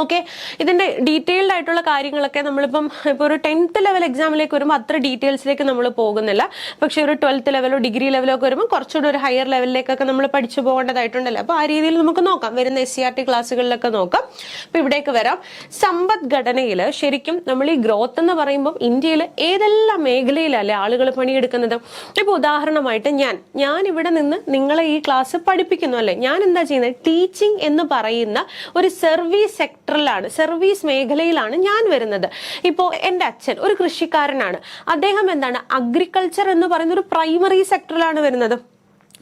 Speaker 1: ഓക്കെ ഇതിന്റെ ഡീറ്റെയിൽഡ് ആയിട്ടുള്ള കാര്യങ്ങളൊക്കെ നമ്മളിപ്പം ഇപ്പൊ ഒരു ടെൻത്ത് ലെവൽ എക്സാമിലേക്ക് വരുമ്പോൾ അത്ര ഡീറ്റെയിൽസിലേക്ക് നമ്മൾ പോകുന്നില്ല. പക്ഷെ ഒരു ട്വൽത്ത് ലെവലോ ഡിഗ്രി ലെവലോ ഒക്കെ വരുമ്പോൾ കുറച്ചുകൂടി ഒരു ഹയർ ലെവലിലേക്കൊക്കെ നമ്മൾ പഠിച്ചു പോകേണ്ടതായിട്ടുണ്ടല്ലോ. അപ്പോൾ ആ രീതിയിൽ നമുക്ക് നോക്കാം. വരുന്ന എസ് സി ആർ ടി ക്ലാസ്സുകളിലൊക്കെ നോക്കാം. അപ്പോൾ ഇവിടേക്ക് വരാം. സമ്പദ്ഘടനയിൽ ശരിക്കും നമ്മൾ ഈ ഗ്രോത്ത് എന്ന് പറയുമ്പോൾ ഇന്ത്യയിൽ ഏതെല്ലാം മേഖലയിലല്ലേ ആളുകൾ പണിയെടുക്കുന്നത്? ഇപ്പോൾ ഉദാഹരണമായിട്ട് ഞാൻ ഞാൻ ഇവിടെ നിന്ന് നിങ്ങളെ ഈ ക്ലാസ് പഠിപ്പിക്കുന്നു അല്ലേ? ഞാൻ എന്താ ചെയ്യുന്നത്? ടീച്ചിങ് എന്ന് പറയുന്ന ഒരു സർവീസ് സെക്ടറിലാണ് സർവീസ് മേഖലയിലാണ് ഞാൻ വരുന്നത്. ഇപ്പോൾ എന്റെ അച്ഛൻ ഒരു കൃഷിക്കാരനാണ്. അദ്ദേഹം എന്താണ് അഗ്രികൾച്ചർ എന്ന് പറയുന്ന ഒരു പ്രൈമറി സെക്ടറിലാണ് വരുന്നത്.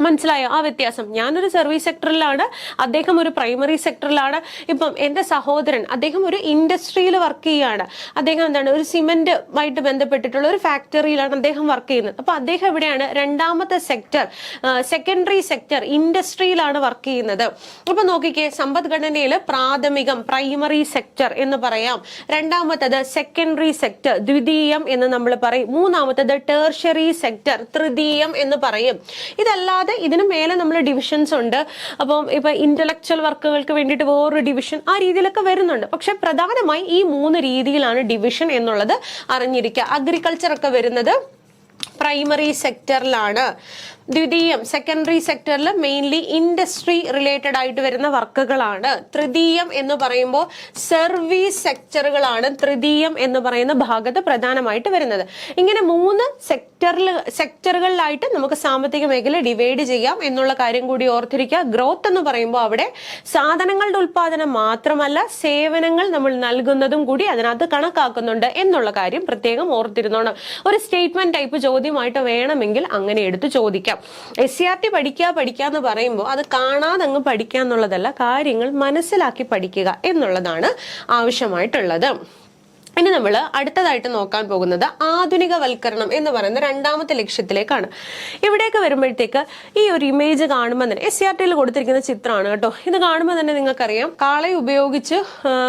Speaker 1: മനസ്സിലായോ? ആ വ്യത്യാസം. ഞാനൊരു സർവീസ് സെക്ടറിലാണ് അദ്ദേഹം ഒരു പ്രൈമറി സെക്ടറിലാണ്. ഇപ്പം എന്റെ സഹോദരൻ അദ്ദേഹം ഒരു ഇൻഡസ്ട്രിയിൽ വർക്ക് ചെയ്യുകയാണ്. അദ്ദേഹം എന്താണ് ഒരു സിമെന്റുമായിട്ട് ബന്ധപ്പെട്ടിട്ടുള്ള ഒരു ഫാക്ടറിയിലാണ് അദ്ദേഹം വർക്ക് ചെയ്യുന്നത്. അപ്പൊ അദ്ദേഹം എവിടെയാണ്? രണ്ടാമത്തെ സെക്ടർ സെക്കൻഡറി സെക്ടർ ഇൻഡസ്ട്രിയിലാണ് വർക്ക് ചെയ്യുന്നത്. അപ്പൊ നോക്കിക്കേ സമ്പദ്ഘടനയിൽ പ്രാഥമികം പ്രൈമറി സെക്ടർ എന്ന് പറയാം. രണ്ടാമത്തത് സെക്കൻഡറി സെക്ടർ ദ്വിതീയം എന്ന് നമ്മൾ പറയും. മൂന്നാമത്തത് ടേർഷറി സെക്ടർ തൃതീയം എന്ന് പറയും. ഇതല്ലാതെ ഇതിന് മേലെ നമ്മൾ ഡിവിഷൻസ് ഉണ്ട്. അപ്പം ഇപ്പൊ ഇന്റലക്ച്വൽ വർക്കുകൾക്ക് വേണ്ടിയിട്ട് വേറൊരു ഡിവിഷൻ ആ രീതിയിലൊക്കെ വരുന്നുണ്ട്. പക്ഷെ പ്രധാനമായി ഈ മൂന്ന് രീതിയിലാണ് ഡിവിഷൻ എന്നുള്ളത് അറിഞ്ഞിരിക്കുക അഗ്രികൾച്ചർ ഒക്കെ വരുന്നത് പ്രൈമറി സെക്ടറിലാണ് ദ്വിതീയം സെക്കൻഡറി സെക്ടറിൽ മെയിൻലി ഇൻഡസ്ട്രി റിലേറ്റഡ് ആയിട്ട് വരുന്ന വർക്കുകളാണ്. തൃതീയം എന്ന് പറയുമ്പോൾ സർവീസ് സെക്ടറുകളാണ് തൃതീയം എന്ന് പറയുന്ന ഭാഗത്ത് പ്രധാനമായിട്ട് വരുന്നത്. ഇങ്ങനെ മൂന്ന് സെക്ടറിൽ സെക്ടറുകളിലായിട്ട് നമുക്ക് സാമ്പത്തിക മേഖല ഡിവൈഡ് ചെയ്യാം എന്നുള്ള കാര്യം കൂടി ഓർത്തിരിക്കുക. ഗ്രോത്ത് എന്ന് പറയുമ്പോൾ അവിടെ സാധനങ്ങളുടെ ഉൽപാദനം മാത്രമല്ല സേവനങ്ങൾ നമ്മൾ നൽകുന്നതും കൂടി അതിനകത്ത് കണക്കാക്കുന്നുണ്ട് എന്നുള്ള കാര്യം പ്രത്യേകം ഓർത്തിരുന്നോണം. ഒരു സ്റ്റേറ്റ്മെന്റ് ടൈപ്പ് ചോദ്യമായിട്ട് വേണമെങ്കിൽ അങ്ങനെ എടുത്ത് ചോദിക്കാം. എസ് സി ആർ ടി പഠിക്കുക പഠിക്കുക എന്ന് പറയുമ്പോൾ അത് കാണാതെ അങ്ങ് പഠിക്കുക എന്നുള്ളതല്ല കാര്യങ്ങൾ മനസ്സിലാക്കി പഠിക്കുക എന്നുള്ളതാണ് ആവശ്യമായിട്ടുള്ളത്. ഇനി നമ്മൾ അടുത്തതായിട്ട് നോക്കാൻ പോകുന്നത് ആധുനികവൽക്കരണം എന്ന് പറയുന്ന രണ്ടാമത്തെ ലക്ഷ്യത്തിലേക്കാണ്. ഇവിടേക്ക് വരുമ്പോഴത്തേക്ക് ഈ ഒരു ഇമേജ് കാണുമ്പോൾ തന്നെ എസ് സി ആർ ടിയിൽ കൊടുത്തിരിക്കുന്ന ചിത്രമാണ് കേട്ടോ. ഇത് കാണുമ്പോൾ തന്നെ നിങ്ങൾക്കറിയാം കാളെ ഉപയോഗിച്ച്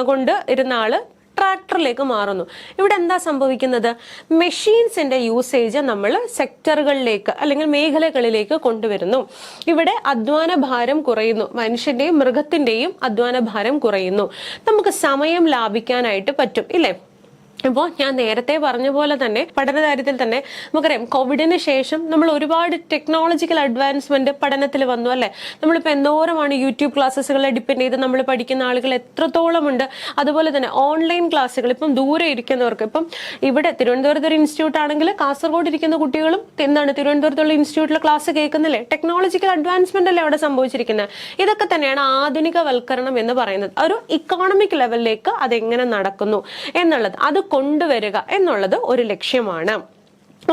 Speaker 1: കൊണ്ട് ഇരുന്ന ആൾ ട്രാക്ടറിലേക്ക് മാറുന്നു. ഇവിടെ എന്താ സംഭവിക്കുന്നത്? മെഷീൻസിന്റെ യൂസേജ് നമ്മൾ സെക്ടറുകളിലേക്ക് അല്ലെങ്കിൽ മേഖലകളിലേക്ക് കൊണ്ടുവരുന്നു. ഇവിടെ അധ്വാന ഭാരം കുറയുന്നു. മനുഷ്യന്റെയും മൃഗത്തിന്റെയും അധ്വാന ഭാരം കുറയുന്നു. നമുക്ക് സമയം ലാഭിക്കാനായിട്ട് പറ്റും ഇല്ലേ? ഇപ്പോൾ ഞാൻ നേരത്തെ പറഞ്ഞ പോലെ തന്നെ പഠന കാര്യത്തിൽ തന്നെ നമുക്കറിയാം കോവിഡിന് ശേഷം നമ്മൾ ഒരുപാട് ടെക്നോളജിക്കൽ അഡ്വാൻസ്മെന്റ് പഠനത്തിൽ വന്നു അല്ലെ? നമ്മളിപ്പോൾ എന്തോരമാണ് യൂട്യൂബ് ക്ലാസ്സുകളെ ഡിപ്പെൻഡ് ചെയ്ത് നമ്മൾ പഠിക്കുന്ന ആളുകൾ എത്രത്തോളം ഉണ്ട്? അതുപോലെ തന്നെ ഓൺലൈൻ ക്ലാസ്സുകൾ ഇപ്പം ദൂരെ ഇരിക്കുന്നവർക്ക് ഇപ്പം ഇവിടെ തിരുവനന്തപുരത്ത് ഒരു ഇൻസ്റ്റിറ്റ്യൂട്ട് ആണെങ്കിൽ കാസർഗോഡ് ഇരിക്കുന്ന കുട്ടികളും എന്താണ് തിരുവനന്തപുരത്തുള്ള ഇൻസ്റ്റിറ്റ്യൂട്ടിലെ ക്ലാസ് കേൾക്കുന്നില്ലേ? ടെക്നോളജിക്കൽ അഡ്വാൻസ്മെന്റ് അല്ലേ അവിടെ സംഭവിച്ചിരിക്കുന്നത് ഇതൊക്കെ തന്നെയാണ് ആധുനിക വൽക്കരണം എന്ന് പറയുന്നത്. ഒരു ഇക്കോണമിക് ലെവലിലേക്ക് അതെങ്ങനെ നടക്കുന്നു എന്നുള്ളത്. അത് കൊണ്ടുവരിക എന്നുള്ളത് ഒരു ലക്ഷ്യമാണ്.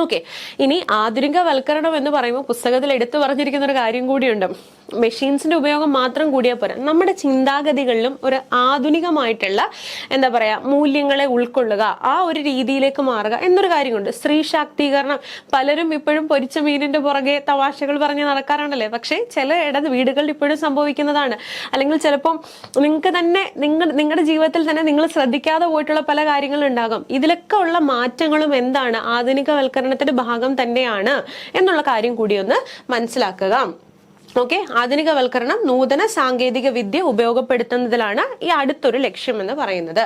Speaker 1: ഓക്കെ ഇനി ആധുനികവൽക്കരണം എന്ന് പറയുമ്പോൾ പുസ്തകത്തിൽ എടുത്തു പറഞ്ഞിരിക്കുന്ന ഒരു കാര്യം കൂടിയുണ്ട്. മെഷീൻസിന്റെ ഉപയോഗം മാത്രം കൂടിയാൽ പോരാ. നമ്മുടെ ചിന്താഗതികളിലും ഒരു ആധുനികമായിട്ടുള്ള എന്താ പറയാ മൂല്യങ്ങളെ ഉൾക്കൊള്ളുക ആ ഒരു രീതിയിലേക്ക് മാറുക എന്നൊരു കാര്യമുണ്ട്. സ്ത്രീ ശാക്തീകരണം. പലരും ഇപ്പോഴും പൊരിച്ച മീനിന്റെ പുറകെ തമാശകൾ പറഞ്ഞ് നടക്കാറുണ്ടല്ലേ? പക്ഷേ ചില ഇട വീടുകളിൽ ഇപ്പോഴും സംഭവിക്കുന്നതാണ്. അല്ലെങ്കിൽ ചിലപ്പം നിങ്ങൾക്ക് തന്നെ നിങ്ങൾ നിങ്ങളുടെ ജീവിതത്തിൽ തന്നെ നിങ്ങൾ ശ്രദ്ധിക്കാതെ പോയിട്ടുള്ള പല കാര്യങ്ങളും ഉണ്ടാകും. ഇതിലൊക്കെ ഉള്ള മാറ്റങ്ങളും എന്താണ്? ആധുനികവൽക്കരണത്തിന്റെ ഭാഗം തന്നെയാണ് എന്നുള്ള കാര്യം കൂടി ഒന്ന് മനസ്സിലാക്കുക. ഓക്കെ ആധുനികവൽക്കരണം നൂതന സാങ്കേതിക വിദ്യ ഉപയോഗപ്പെടുത്തുന്നതിലാണ് ഈ അടുത്തൊരു ലക്ഷ്യം എന്ന് പറയുന്നത്.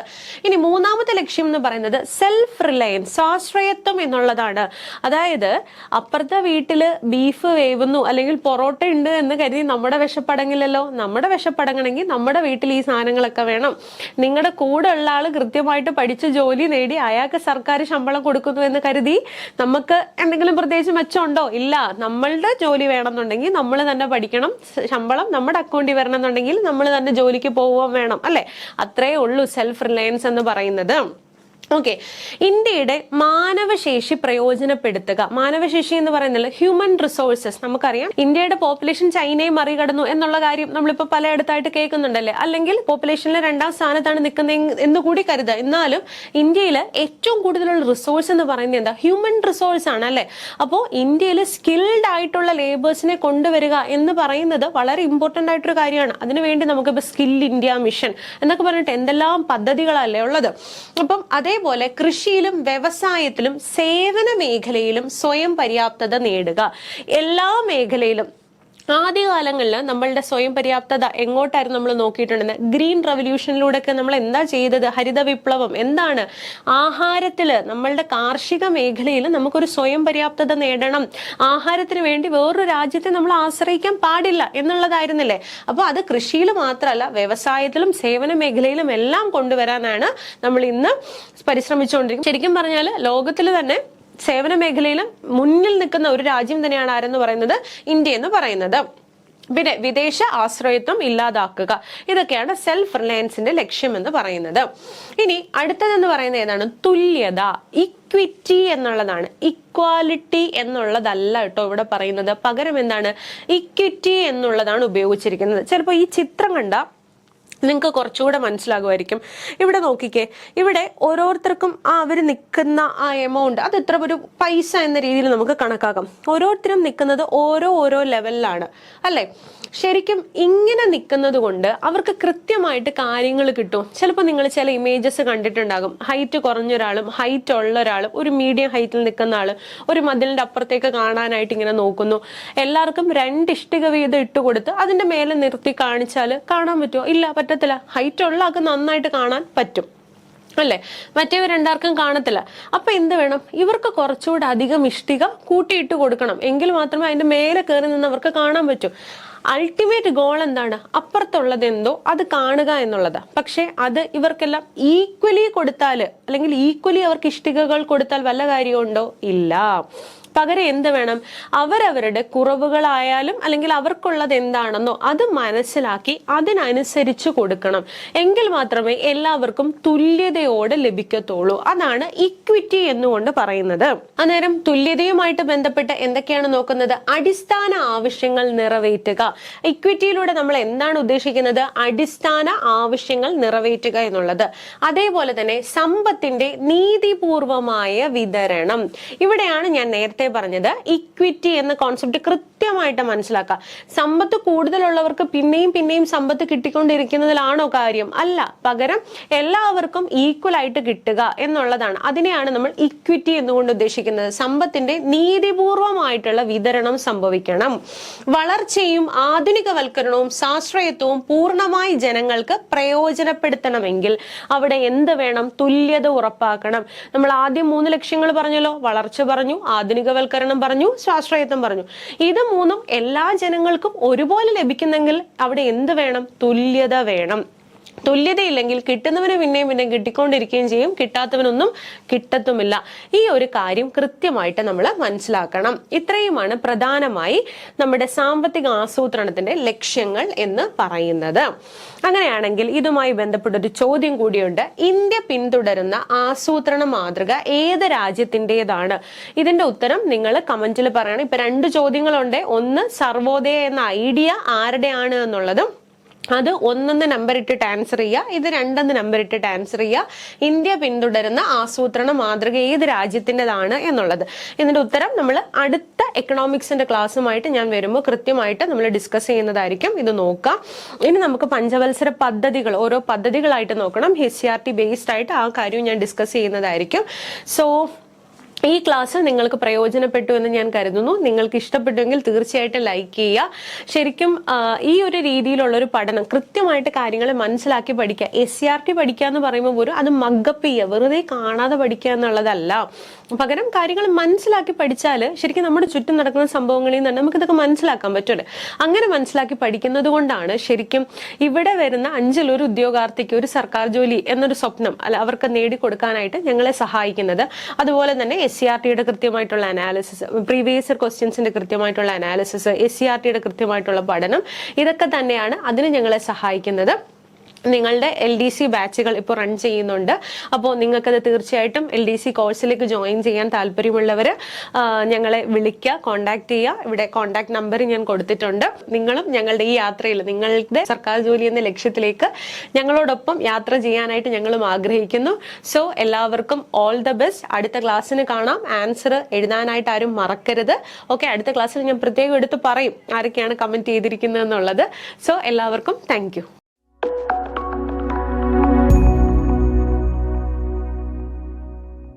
Speaker 1: ഇനി മൂന്നാമത്തെ ലക്ഷ്യം എന്ന് പറയുന്നത് സെൽഫ് റിലയൻസ് സ്വാശ്രയത്വം എന്നുള്ളതാണ്. അതായത് അപ്പുറത്തെ വീട്ടിൽ ബീഫ് വേവുന്നു അല്ലെങ്കിൽ പൊറോട്ട ഉണ്ട് എന്ന് കരുതി നമ്മുടെ വിശപ്പടങ്ങില്ലല്ലോ നമ്മുടെ വിശപ്പടങ്ങണമെങ്കിൽ നമ്മുടെ വീട്ടിൽ ഈ സാധനങ്ങളൊക്കെ വേണം. നിങ്ങളുടെ കൂടെ ഉള്ള ആൾ കൃത്യമായിട്ട് പഠിച്ച് ജോലി നേടി അയാൾക്ക് സർക്കാർ ശമ്പളം കൊടുക്കുന്നു എന്ന് കരുതി നമുക്ക് എന്തെങ്കിലും പ്രത്യേകിച്ച് മെച്ചമുണ്ടോ? ഇല്ല. നമ്മളുടെ ജോലി വേണമെന്നുണ്ടെങ്കിൽ നമ്മൾ തന്നെ പഠിക്കണം ശമ്പളം നമ്മുടെ അക്കൗണ്ടിൽ വരണം എന്നുണ്ടെങ്കിൽ നമ്മൾ തന്നെ ജോലിക്ക് പോവുകയും വേണം അല്ലെ? അത്രേ ഉള്ളൂ സെൽഫ് റിലയൻസ് എന്ന് പറയുന്നത്. ഓക്കെ ഇന്ത്യയുടെ മാനവശേഷി പ്രയോജനപ്പെടുത്തുക. മാനവശേഷി എന്ന് പറയുന്നത് ഹ്യൂമൻ റിസോഴ്സസ് നമുക്കറിയാം ഇന്ത്യയുടെ പോപ്പുലേഷൻ ചൈനയെ മറികടന്നു എന്നുള്ള കാര്യം നമ്മളിപ്പോൾ പലയിടത്തായിട്ട് കേൾക്കുന്നുണ്ടല്ലേ? അല്ലെങ്കിൽ പോപ്പുലേഷനിലെ രണ്ടാം സ്ഥാനത്താണ് നിൽക്കുന്നത് എന്ന് കൂടി കരുതുക. എന്നാലും ഇന്ത്യയിൽ ഏറ്റവും കൂടുതലുള്ള റിസോഴ്സ് എന്ന് പറയുന്നത് എന്താ? ഹ്യൂമൻ റിസോഴ്സ് ആണ് അല്ലേ? അപ്പോൾ ഇന്ത്യയിൽ സ്കിൽഡ് ആയിട്ടുള്ള ലേബേഴ്സിനെ കൊണ്ടുവരിക എന്ന് പറയുന്നത് വളരെ ഇമ്പോർട്ടന്റ് ആയിട്ടൊരു കാര്യമാണ്. അതിനുവേണ്ടി നമുക്കിപ്പോൾ സ്കിൽ ഇന്ത്യ മിഷൻ എന്നൊക്കെ പറഞ്ഞിട്ട് എന്തെല്ലാം പദ്ധതികളല്ലേ ഉള്ളത്? അപ്പം അതേപോലെ കൃഷിയിലും വ്യവസായത്തിലും സേവന മേഖലയിലും സ്വയം പര്യാപ്തത നേടുക. എല്ലാ മേഖലയിലും ആദ്യകാലങ്ങളിൽ നമ്മളുടെ സ്വയം പര്യാപ്തത എങ്ങോട്ടായിരുന്നു നമ്മൾ നോക്കിയിട്ടുണ്ടെന്ന്? ഗ്രീൻ റവല്യൂഷനിലൂടെ ഒക്കെ നമ്മൾ എന്താ ചെയ്തത്? ഹരിത വിപ്ലവം എന്താണ്? ആഹാരത്തിൽ നമ്മളുടെ കാർഷിക മേഖലയിൽ നമുക്കൊരു സ്വയം പര്യാപ്തത നേടണം. ആഹാരത്തിന് വേണ്ടി വേറൊരു രാജ്യത്തെ നമ്മൾ ആശ്രയിക്കാൻ പാടില്ല എന്നുള്ളതായിരുന്നില്ലേ? അപ്പൊ അത് കൃഷിയിൽ മാത്രമല്ല വ്യവസായത്തിലും സേവന മേഖലയിലും എല്ലാം കൊണ്ടുവരാനാണ് നമ്മൾ ഇന്ന് പരിശ്രമിച്ചുകൊണ്ടിരിക്കുന്നത്. ശരിക്കും പറഞ്ഞാൽ ലോകത്തിൽ തന്നെ സേവന മേഖലയിൽ മുന്നിൽ നിൽക്കുന്ന ഒരു രാജ്യം തന്നെയാണ് ആരെന്ന് പറയുന്നത് ഇന്ത്യ എന്ന് പറയുന്നത്. പിന്നെ വിദേശ ആശ്രയത്വം ഇല്ലാതാക്കുക. ഇതൊക്കെയാണ് സെൽഫ് റിലയൻസിന്റെ ലക്ഷ്യം എന്ന് പറയുന്നത്. ഇനി അടുത്തതെന്ന് പറയുന്നത് ഏതാണ്? തുല്യത ഇക്വിറ്റി എന്നുള്ളതാണ്. ഇക്വാലിറ്റി എന്നുള്ളതല്ല കേട്ടോ ഇവിടെ പറയുന്നത്. പകരം എന്താണ്? ഇക്വിറ്റി എന്നുള്ളതാണ് ഉപയോഗിച്ചിരിക്കുന്നത്. ചിലപ്പോൾ ഈ ചിത്രം കണ്ട നിങ്ങൾക്ക് കുറച്ചുകൂടെ മനസ്സിലാകുമായിരിക്കും. ഇവിടെ നോക്കിക്കേ ഇവിടെ ഓരോരുത്തർക്കും ആ അവർ നിൽക്കുന്ന ആ എമൗണ്ട് അത് ഇത്ര ഒരു പൈസ എന്ന രീതിയിൽ നമുക്ക് കണക്കാക്കാം. ഓരോരുത്തരും നിൽക്കുന്നത് ഓരോ ഓരോ ലെവലിലാണ് അല്ലേ? ശരിക്കും ഇങ്ങനെ നിൽക്കുന്നത് കൊണ്ട് അവർക്ക് കൃത്യമായിട്ട് കാര്യങ്ങൾ കിട്ടും. ചിലപ്പോൾ നിങ്ങൾ ചില ഇമേജസ് കണ്ടിട്ടുണ്ടാകും. ഹൈറ്റ് കുറഞ്ഞ ഒരാളും ഹൈറ്റ് ഉള്ള ഒരാളും ഒരു മീഡിയം ഹൈറ്റിൽ നിൽക്കുന്ന ആൾ ഒരു മതിലിന്റെ അപ്പുറത്തേക്ക് കാണാനായിട്ട് ഇങ്ങനെ നോക്കുന്നു. എല്ലാവർക്കും രണ്ട് ഇഷ്ടിക വീതം ഇട്ട് കൊടുത്ത് അതിന്റെ മേലെ നിർത്തി കാണിച്ചാൽ കാണാൻ പറ്റുമോ? ഇല്ല പറ്റത്തില്ല. ഹൈറ്റ് ഉള്ള ആൾക്ക് നന്നായിട്ട് കാണാൻ പറ്റും. അല്ലേ? മറ്റേവർ രണ്ടാർക്കും കാണത്തില്ല. അപ്പൊ എന്ത് വേണം? ഇവർക്ക് കുറച്ചുകൂടെ അധികം ഇഷ്ടിക കൂട്ടിയിട്ട് കൊടുക്കണം. എങ്കിൽ മാത്രമേ അതിന്റെ മേലെ കയറി നിന്ന് അവർക്ക് കാണാൻ പറ്റൂ. അൾട്ടിമേറ്റ് ഗോൾ എന്താണ്? അപ്പുറത്തുള്ളത് എന്തോ അത് കാണുക എന്നുള്ളത്. പക്ഷേ അത് ഇവർക്കെല്ലാം ഈക്വലി കൊടുത്താൽ അല്ലെങ്കിൽ ഈക്വലി അവർക്ക് ഇഷ്ടികകൾ കൊടുത്താൽ വല്ല കാര്യമുണ്ടോ? ഇല്ല. പകരം എന്ത് വേണം? അവരവരുടെ കുറവുകളായാലും അല്ലെങ്കിൽ അവർക്കുള്ളത് എന്താണെന്നോ അത് മനസ്സിലാക്കി അതിനനുസരിച്ച് കൊടുക്കണം. എങ്കിൽ മാത്രമേ എല്ലാവർക്കും തുല്യതയോടെ ലഭിക്കത്തുള്ളൂ. അതാണ് ഇക്വിറ്റി എന്നുകൊണ്ട് പറയുന്നത്. അന്നേരം തുല്യതയുമായിട്ട് ബന്ധപ്പെട്ട് എന്തൊക്കെയാണ് നോക്കുന്നത്? അടിസ്ഥാന ആവശ്യങ്ങൾ നിറവേറ്റുക. ഇക്വിറ്റിയിലൂടെ നമ്മൾ എന്താണ് ഉദ്ദേശിക്കുന്നത്? അടിസ്ഥാന ആവശ്യങ്ങൾ നിറവേറ്റുക എന്നുള്ളത്. അതേപോലെ തന്നെ സമ്പത്തിന്റെ നീതിപൂർവമായ വിതരണം. ഇവിടെയാണ് ഞാൻ നേരത്തെ പറഞ്ഞത് ഇക്വിറ്റി എന്ന കോൺസെപ്റ്റ് കൃത്യമായിട്ട് മനസ്സിലാക്കുക സമ്പത്ത് കൂടുതലുള്ളവർക്ക് പിന്നെയും പിന്നെയും സമ്പത്ത് കിട്ടിക്കൊണ്ടിരിക്കുന്നതിലാണോ കാര്യം? അല്ല പകരം എല്ലാവർക്കും ഈക്വൽ ആയിട്ട് കിട്ടുക എന്നുള്ളതാണ്. അതിനെയാണ് നമ്മൾ ഇക്വിറ്റി എന്നുകൊണ്ട് ഉദ്ദേശിക്കുന്നത്. സമ്പത്തിന്റെ നീതിപൂർവമായിട്ടുള്ള വിതരണം സംഭവിക്കണം. വളർച്ചയും ആധുനികവൽക്കരണവും സാശ്രയത്വവും പൂർണമായി ജനങ്ങൾക്ക് പ്രയോജനപ്പെടുത്തണമെങ്കിൽ അവിടെ എന്ത് വേണം? തുല്യത ഉറപ്പാക്കണം. നമ്മൾ ആദ്യം മൂന്ന് ലക്ഷ്യങ്ങൾ പറഞ്ഞല്ലോ. വളർച്ച പറഞ്ഞു ആധുനികവൽക്കരണം പറഞ്ഞു സ്വാശ്രയത്വം പറഞ്ഞു. ഇത് മൂന്നും എല്ലാ ജനങ്ങൾക്കും ഒരുപോലെ ലഭിക്കുന്നെങ്കിൽ അവിടെ എന്ത് വേണം? തുല്യത വേണം. തുല്യതയില്ലെങ്കിൽ കിട്ടുന്നവന് പിന്നെയും പിന്നെ കിട്ടിക്കൊണ്ടിരിക്കുകയും ചെയ്യും. കിട്ടാത്തവനൊന്നും കിട്ടത്തുമില്ല. ഈ ഒരു കാര്യം കൃത്യമായിട്ട് നമ്മൾ മനസ്സിലാക്കണം. ഇത്രയുമാണ് പ്രധാനമായി നമ്മുടെ സാമ്പത്തിക ആസൂത്രണത്തിന്റെ ലക്ഷ്യങ്ങൾ എന്ന് പറയുന്നത്. അങ്ങനെയാണെങ്കിൽ ഇതുമായി ബന്ധപ്പെട്ട ഒരു ചോദ്യം കൂടിയുണ്ട്. ഇന്ത്യ പിന്തുടരുന്ന ആസൂത്രണ മാതൃക ഏത് രാജ്യത്തിന്റെതാണ് ഇതിന്റെ ഉത്തരം നിങ്ങൾ കമന്റിൽ പറയണം. ഇപ്പൊ രണ്ട് ചോദ്യങ്ങളുണ്ട്. ഒന്ന് സർവോദയ എന്ന ഐഡിയ ആരുടെയാണ് എന്നുള്ളതും അത് ഒന്നെന്ന് നമ്പർ ഇട്ടിട്ട് ആൻസർ ചെയ്യുക ഇത് രണ്ടെന്ന് നമ്പർ ഇട്ടിട്ട് ആൻസർ ചെയ്യുക ഇന്ത്യ പിന്തുടരുന്ന ആസൂത്രണ മാതൃക ഏത് രാജ്യത്തിന്റെതാണ് എന്നുള്ളത്. ഇതിന്റെ ഉത്തരം നമ്മൾ അടുത്ത എക്കണോമിക്സിന്റെ ക്ലാസ്സുമായിട്ട് ഞാൻ വരുമ്പോൾ കൃത്യമായിട്ട് നമ്മൾ ഡിസ്കസ് ചെയ്യുന്നതായിരിക്കും. ഇത് നോക്കാം. ഇനി നമുക്ക് പഞ്ചവത്സര പദ്ധതികൾ ഓരോ പദ്ധതികളായിട്ട് നോക്കണം. S C R T based ആയിട്ട് ആ കാര്യവും ഞാൻ ഡിസ്കസ് ചെയ്യുന്നതായിരിക്കും. സോ ഈ ക്ലാസ് നിങ്ങൾക്ക് പ്രയോജനപ്പെട്ടു എന്ന് ഞാൻ കരുതുന്നു. നിങ്ങൾക്ക് ഇഷ്ടപ്പെട്ടുവെങ്കിൽ തീർച്ചയായിട്ടും ലൈക്ക് ചെയ്യുക. ശരിക്കും ഈ ഒരു രീതിയിലുള്ള ഒരു പഠനം കൃത്യമായിട്ട് കാര്യങ്ങളെ മനസ്സിലാക്കി പഠിക്കുക. എസ് സി ആർ ടി പഠിക്കുക എന്ന് പറയുമ്പോൾ പോലും അത് മഗപ്പ് ചെയ്യുക. വെറുതെ കാണാതെ പഠിക്കുക എന്നുള്ളതല്ല. പകരം കാര്യങ്ങൾ മനസ്സിലാക്കി പഠിച്ചാൽ ശരിക്കും നമ്മുടെ ചുറ്റും നടക്കുന്ന സംഭവങ്ങളിൽ നിന്ന് നമുക്കിതൊക്കെ മനസ്സിലാക്കാൻ പറ്റുള്ളൂ അങ്ങനെ മനസ്സിലാക്കി പഠിക്കുന്നത് കൊണ്ടാണ് ശരിക്കും ഇവിടെ വരുന്ന അഞ്ചിൽ ഒരു ഉദ്യോഗാർത്ഥിക്ക് ഒരു സർക്കാർ ജോലി എന്നൊരു സ്വപ്നം അല്ല അവർക്ക് നേടിക്കൊടുക്കാനായിട്ട് ഞങ്ങളെ സഹായിക്കുന്നത്. അതുപോലെ തന്നെ എസ് സി ആർ ടിയുടെ കൃത്യമായിട്ടുള്ള അനാലിസിസ് പ്രീവിയസ് ക്വസ്റ്റ്യൻസിന്റെ കൃത്യമായിട്ടുള്ള അനാലിസിസ് എസ് സി ആർ ടിയുടെ കൃത്യമായിട്ടുള്ള പഠനം ഇതൊക്കെ തന്നെയാണ് അതിന് ഞങ്ങളെ സഹായിക്കുന്നത്. നിങ്ങളുടെ എൽ ഡി സി ബാച്ചുകൾ ഇപ്പോൾ റൺ ചെയ്യുന്നുണ്ട്. അപ്പോൾ നിങ്ങൾക്കത് തീർച്ചയായിട്ടും എൽ ഡി സി കോഴ്സിലേക്ക് ജോയിൻ ചെയ്യാൻ താല്പര്യമുള്ളവർ ഞങ്ങളെ വിളിക്കുക കോൺടാക്ട് ചെയ്യുക. ഇവിടെ കോൺടാക്ട് നമ്പർ ഞാൻ കൊടുത്തിട്ടുണ്ട്. നിങ്ങളും ഞങ്ങളുടെ ഈ യാത്രയിൽ നിങ്ങളുടെ സർക്കാർ ജോലി എന്ന ലക്ഷ്യത്തിലേക്ക് ഞങ്ങളോടൊപ്പം യാത്ര ചെയ്യാനായിട്ട് ഞങ്ങളും ആഗ്രഹിക്കുന്നു. സോ എല്ലാവർക്കും ഓൾ ദ ബെസ്റ്റ് അടുത്ത ക്ലാസ്സിന് കാണാം. ആൻസർ എഴുതാനായിട്ട് ആരും മറക്കരുത്. ഓക്കെ അടുത്ത ക്ലാസ്സിൽ ഞാൻ പ്രത്യേകം എടുത്ത് പറയും ആരൊക്കെയാണ് കമന്റ് ചെയ്തിരിക്കുന്നത് എന്നുള്ളത് സോ എല്ലാവർക്കും താങ്ക്